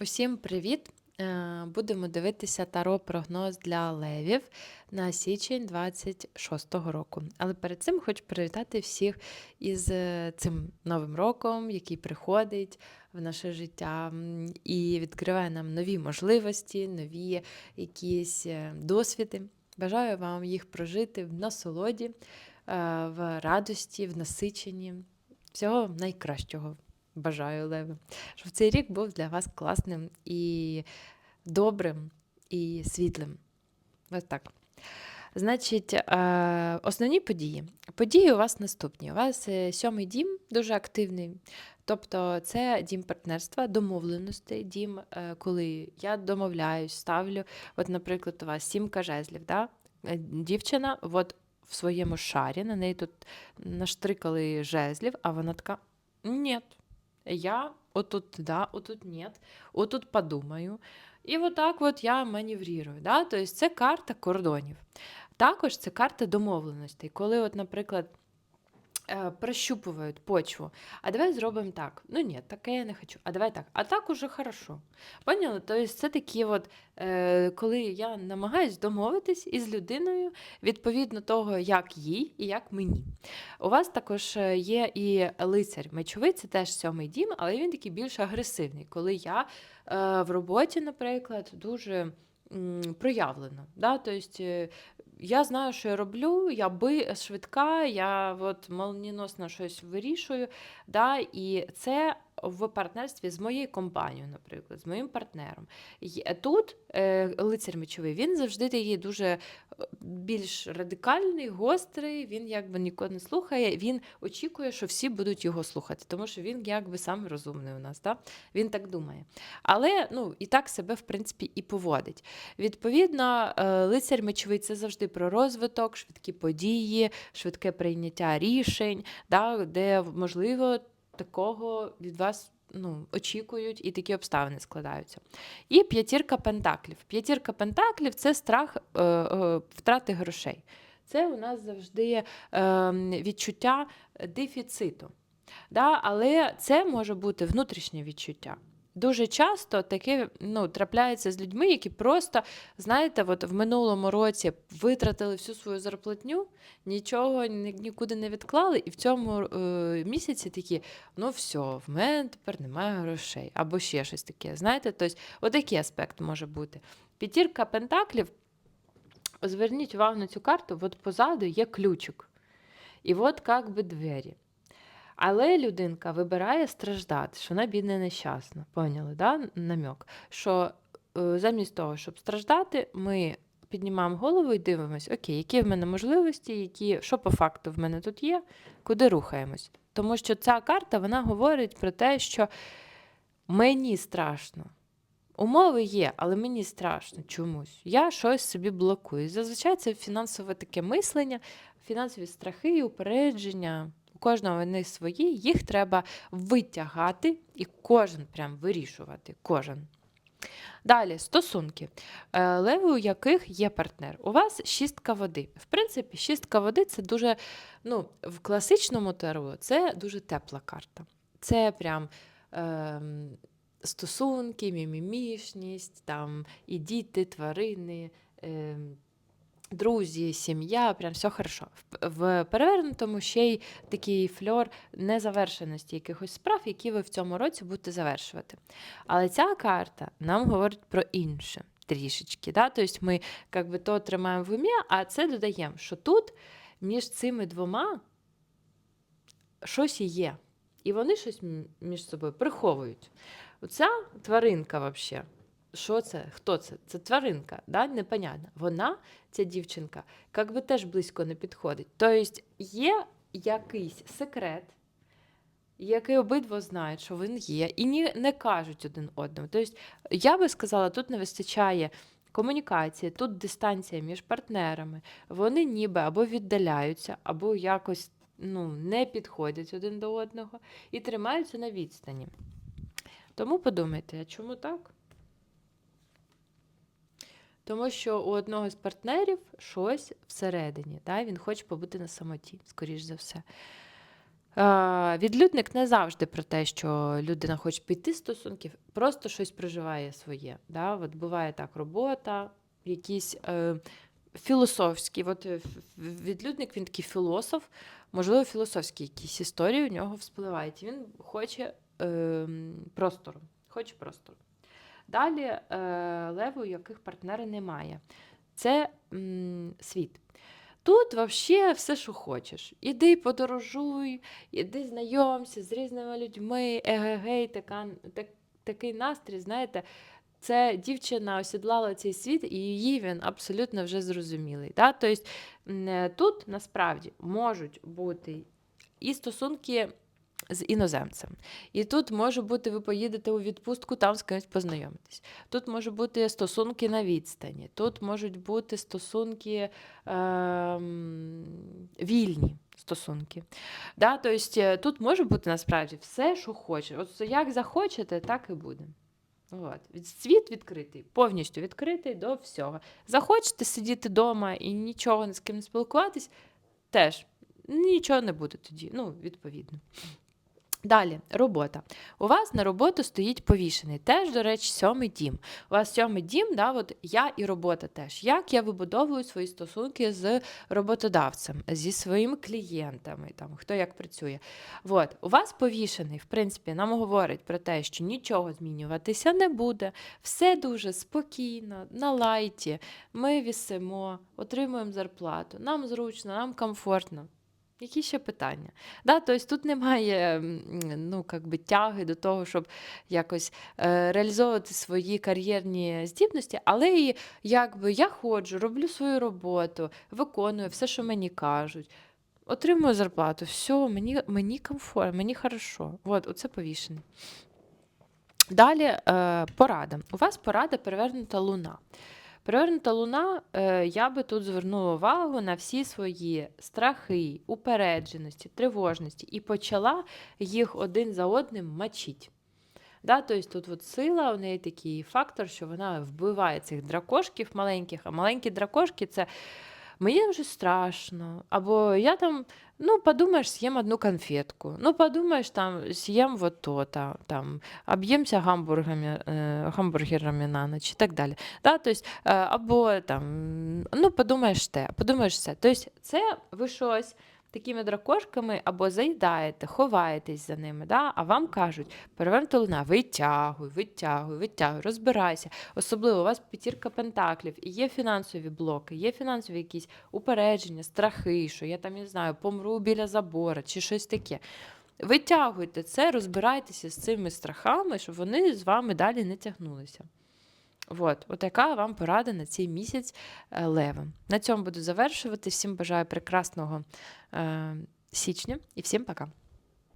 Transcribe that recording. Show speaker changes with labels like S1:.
S1: Усім привіт! Е, Будемо дивитися таро прогноз для левів на січень 26-го року. Але перед цим хочу привітати всіх із е, цим новим роком, який приходить в наше життя і відкриває нам нові можливості, нові якісь е, досвіди. Бажаю вам їх прожити в насолоді, в радості, в насиченні. Всього найкращого бажаю, леви щоб цей рік був для вас класним і добрим і світлим. Ось так. Значить, е, основні події. Події у вас наступні. У вас е, сьомий дім дуже активний. Тобто це дім партнерства, домовленостей, дім, е, коли я домовляюсь, ставлю. От, наприклад, у вас сімка жезлів, да? Дівчина от в своєму шарі, на неї тут наштрикали жезлів, а вона така: ні, я отут да, отут нет, отут подумаю. І отак от я маневрірую. Да? Тобто це карта кордонів. Також це карта домовленостей, коли, от, наприклад, е, прощупують почву. А давай зробимо так. Ну ні, таке я не хочу. А давай так. А так уже хорошо. Поняли? Тобто це такі, от, е, коли я намагаюсь домовитись із людиною відповідно того, як їй і як мені. У вас також е, є і лицар мечовий, це теж сьомий дім, але він такий більш агресивний, коли я е, в роботі, наприклад, дуже проявлено. Да? Тобто, я знаю, що я роблю, я би швидка, я от молніносно щось вирішую. Да? І це в партнерстві з моєю компанією, наприклад, з моїм партнером. Тут е, лицар мечовий, він завжди такий дуже е, більш радикальний, гострий, він якби нікого не слухає, він очікує, що всі будуть його слухати, тому що він якби сам розумний у нас, да? він так думає. Але ну, і так себе, в принципі, і поводить. Відповідно, е, лицар мечовий це завжди про розвиток, швидкі події, швидке прийняття рішень, да, де можливо такого від вас. Ну, очікують і такі обставини складаються. І п'ятірка пентаклів. П'ятірка пентаклів це страх е, е, втрати грошей. Це у нас завжди е, відчуття дефіциту. Да? Але це може бути внутрішнє відчуття. Дуже часто таке ну, трапляється з людьми, які просто, знаєте, от в минулому році витратили всю свою зарплатню, нічого ні- нікуди не відклали, і в цьому е, місяці такі, ну все, в мене тепер немає грошей, або ще щось таке. Знаєте, тобто, отакий аспект може бути. П'ятірка пентаклів, зверніть увагу на цю карту, от позаду є ключик. І от як би двері. Але людинка вибирає страждати, що вона бідна нещасна. Поняли, да? намек? Що е, замість того, щоб страждати, ми піднімаємо голову і дивимося, окей, які в мене можливості, які, що по факту в мене тут є, куди рухаємось. Тому що ця карта вона говорить про те, що мені страшно. Умови є, але мені страшно чомусь. Я щось собі блокую. Зазвичай це фінансове таке мислення, фінансові страхи, упередження. У кожного вони свої, їх треба витягати і кожен прям вирішувати. Кожен. Далі, стосунки, Е, леви, у яких є партнер. У вас шістка води. В принципі, шістка води це дуже, ну, в класичному таро це дуже тепла карта. Це прям ем, стосунки, мімімішність, там і діти, тварини. Ем, Друзі, сім'я, прям все хорошо. В- перевернутому ще й такий фльор незавершеності якихось справ, які ви в цьому році будете завершувати. Але ця карта нам говорить про інше трішечки. Да? Тобто ми як би, то тримаємо в умі, а це додаємо, що тут між цими двома щось є. І вони щось між собою приховують. Оця тваринка взагалі. Що це? Хто це? Це тваринка, да? непонятно. Вона, ця дівчинка, як би теж близько не підходить. Тобто є якийсь секрет, який обидва знають, що він є, і ні, не кажуть один одному. Тобто, я би сказала, тут не вистачає комунікації, тут дистанція між партнерами. Вони ніби або віддаляються, або якось ну, не підходять один до одного і тримаються на відстані. Тому подумайте, а чому так? Тому що у одного з партнерів щось всередині, да? він хоче побути на самоті, скоріш за все. Е, Відлюдник не завжди про те, що людина хоче піти стосунків, просто щось проживає своє. Да? От буває так, робота, якісь е, філософські. От е, відлюдник він такий філософ, можливо, філософські якісь історії у нього вспливають. Він хоче е, простору. Хоче простору. Далі е, леви, у яких партнера немає. Це м, світ. Тут взагалі все, що хочеш. Іди подорожуй, іди знайомся з різними людьми, егегей, така, так, такий настрій, знаєте, це дівчина осідлала цей світ, і її він абсолютно вже зрозумілий. Да? Тобто тут насправді можуть бути і стосунки з іноземцем. І тут може бути, ви поїдете у відпустку, там з кимось познайомитесь. Тут може бути стосунки на відстані, тут можуть бути стосунки ем, вільні стосунки. Да? Тобто е, тут може бути насправді все, що хочеш. От як захочете, так і буде. От. Світ відкритий, повністю відкритий до всього. Захочете сидіти вдома і нічого з ким не спілкуватись, теж нічого не буде тоді. Ну, відповідно. Далі, робота. У вас на роботу стоїть повішений. Теж, до речі, сьомий дім. У вас сьомий дім, да, от я і робота теж. Як я вибудовую свої стосунки з роботодавцем, зі своїми клієнтами, там, хто як працює. От, у вас повішений, в принципі, нам говорить про те, що нічого змінюватися не буде. Все дуже спокійно, на лайті. Ми вісимо, отримуємо зарплату. Нам зручно, нам комфортно. Які ще питання? Да, тобто тут немає ну, как би, тяги до того, щоб якось е, реалізовувати свої кар'єрні здібності, але і якби я ходжу, роблю свою роботу, виконую все, що мені кажуть, отримую зарплату, все, мені, мені комфортно, мені хорошо. От, оце повішене. Далі е, порада. У вас порада перевернута луна. Перевернута луна, е, я би тут звернула увагу на всі свої страхи, упередженості, тривожності і почала їх один за одним мочити. Да, тобто тут от сила, у неї такий фактор, що вона вбиває цих дракошків маленьких, а маленькі дракошки це мені вже страшно. Або я там, ну, подумаєш, съем одну конфетку. Ну, подумаєш, там, съем вот то-то, там, объемся гамбургами, э, гамбургерами на ночь и так далее. Да, то есть, э, або там, ну, подумаєш те, подумаєш все. Тобто, це ви щось такими дракошками або заїдаєте, ховаєтесь за ними, да? а вам кажуть, перевернута луна, витягуй, витягуй, витягуй, розбирайся. Особливо у вас п'ятірка пентаклів, і є фінансові блоки, є фінансові якісь упередження, страхи, що я там, не знаю, помру біля забора чи щось таке. Витягуйте це, розбирайтеся з цими страхами, щоб вони з вами далі не тягнулися. От, от яка вам порада на цей місяць е, левом. На цьому буду завершувати. Всім бажаю прекрасного е, січня і всім пока.